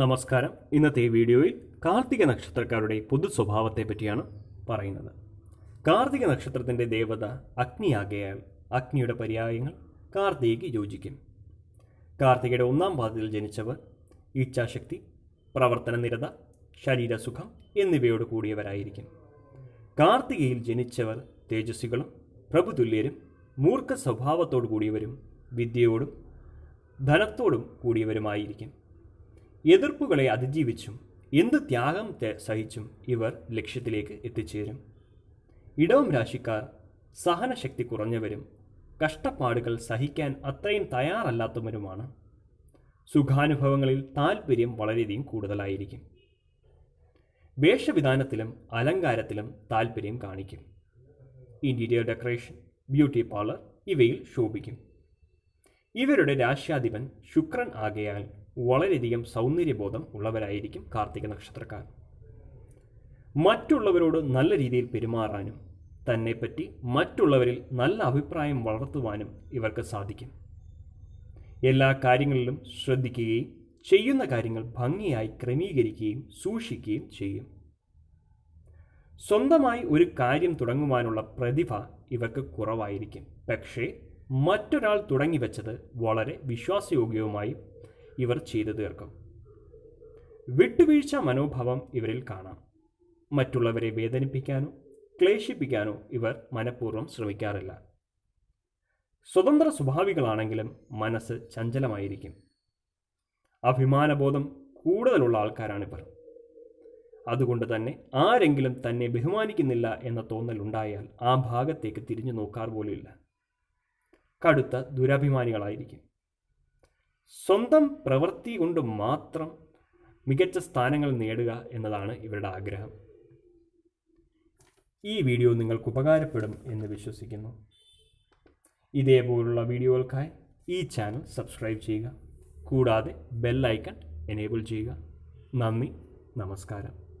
നമസ്കാരം. ഇന്നത്തെ വീഡിയോയിൽ കാർത്തിക നക്ഷത്രക്കാരുടെ പൊതു സ്വഭാവത്തെ പറ്റിയാണ് പറയുന്നത്. കാർത്തിക നക്ഷത്രത്തിന്റെ ദേവത അഗ്നിയാകയാൽ അഗ്നിയുടെ പര്യായങ്ങൾ കാർത്തികയ്ക്ക് യോജിക്കും. കാർത്തികയുടെ ഒന്നാം പാദത്തിൽ ജനിച്ചവർ ഇച്ഛാശക്തി പ്രവർത്തന നിരത ശരീരസുഖം എന്നിവയോട് കൂടിയവരായിരിക്കും. കാർത്തികയിൽ ജനിച്ചവർ തേജസ്വികളും പ്രഭുതുല്യരും മൂർഖ സ്വഭാവത്തോടു കൂടിയവരും വിദ്യയോടും ധനത്തോടും കൂടിയവരുമായിരിക്കും. എതിർപ്പുകളെ അതിജീവിച്ചും എന്ത് ത്യാഗം സഹിച്ചും ഇവർ ലക്ഷ്യത്തിലേക്ക് എത്തിച്ചേരും. ഇടവം രാശിക്കാർ സഹനശക്തി കുറഞ്ഞവരും കഷ്ടപ്പാടുകൾ സഹിക്കാൻ അത്രയും തയ്യാറല്ലാത്തവരുമാണ്. സുഖാനുഭവങ്ങളിൽ താല്പര്യം വളരെയധികം കൂടുതലായിരിക്കും. വേഷവിധാനത്തിലും അലങ്കാരത്തിലും താല്പര്യം കാണിക്കും. ഇന്റീരിയർ ഡെക്കറേഷൻ ബ്യൂട്ടി പാർലർ ഇവയിൽ ശോഭിക്കും. ഇവരുടെ രാശ്യാധിപൻ ശുക്രൻ ആകയാൽ വളരെയധികം സൗന്ദര്യബോധം ഉള്ളവരായിരിക്കും കാർത്തിക നക്ഷത്രക്കാർ. മറ്റുള്ളവരോട് നല്ല രീതിയിൽ പെരുമാറാനും തന്നെപ്പറ്റി മറ്റുള്ളവരിൽ നല്ല അഭിപ്രായം വളർത്തുവാനും ഇവർക്ക് സാധിക്കും. എല്ലാ കാര്യങ്ങളിലും ശ്രദ്ധിക്കുകയും ചെയ്യുന്ന കാര്യങ്ങൾ ഭംഗിയായി ക്രമീകരിക്കുകയും സൂക്ഷിക്കുകയും ചെയ്യും. സ്വന്തമായി ഒരു കാര്യം തുടങ്ങുവാനുള്ള പ്രതിഭ ഇവർക്ക് കുറവായിരിക്കും. പക്ഷേ മറ്റൊരാൾ തുടങ്ങി വെച്ചത് വളരെ വിശ്വാസയോഗ്യവുമായി ഇവർ ചെയ്തു തീർക്കും. വിട്ടുവീഴ്ച മനോഭാവം ഇവരിൽ കാണാം. മറ്റുള്ളവരെ വേദനിപ്പിക്കാനോ ക്ലേശിപ്പിക്കാനോ ഇവർ മനഃപൂർവം ശ്രമിക്കാറില്ല. സ്വതന്ത്ര സ്വഭാവികളാണെങ്കിലും മനസ്സ് ചഞ്ചലമായിരിക്കും. അഭിമാനബോധം കൂടുതലുള്ള ആൾക്കാരാണിവർ. അതുകൊണ്ട് തന്നെ ആരെങ്കിലും തന്നെ ബഹുമാനിക്കുന്നില്ല എന്ന തോന്നൽ ഉണ്ടായാൽ ആ ഭാഗത്തേക്ക് തിരിഞ്ഞു നോക്കാർ പോലുമില്ല കടുത്ത ദുരഭിമാനികളായിരിക്കും. സ്വന്തം പ്രവൃത്തി കൊണ്ട് മാത്രം മികച്ച സ്ഥാനങ്ങൾ നേടുക എന്നതാണ് ഇവരുടെ ആഗ്രഹം. ഈ വീഡിയോ നിങ്ങൾക്ക് ഉപകാരപ്പെടും എന്ന് വിശ്വസിക്കുന്നു. ഇതേപോലുള്ള വീഡിയോകൾക്കായി ഈ ചാനൽ സബ്സ്ക്രൈബ് ചെയ്യുക. കൂടാതെ ബെല്ലൈക്കൺ എനേബിൾ ചെയ്യുക. നന്ദി. നമസ്കാരം.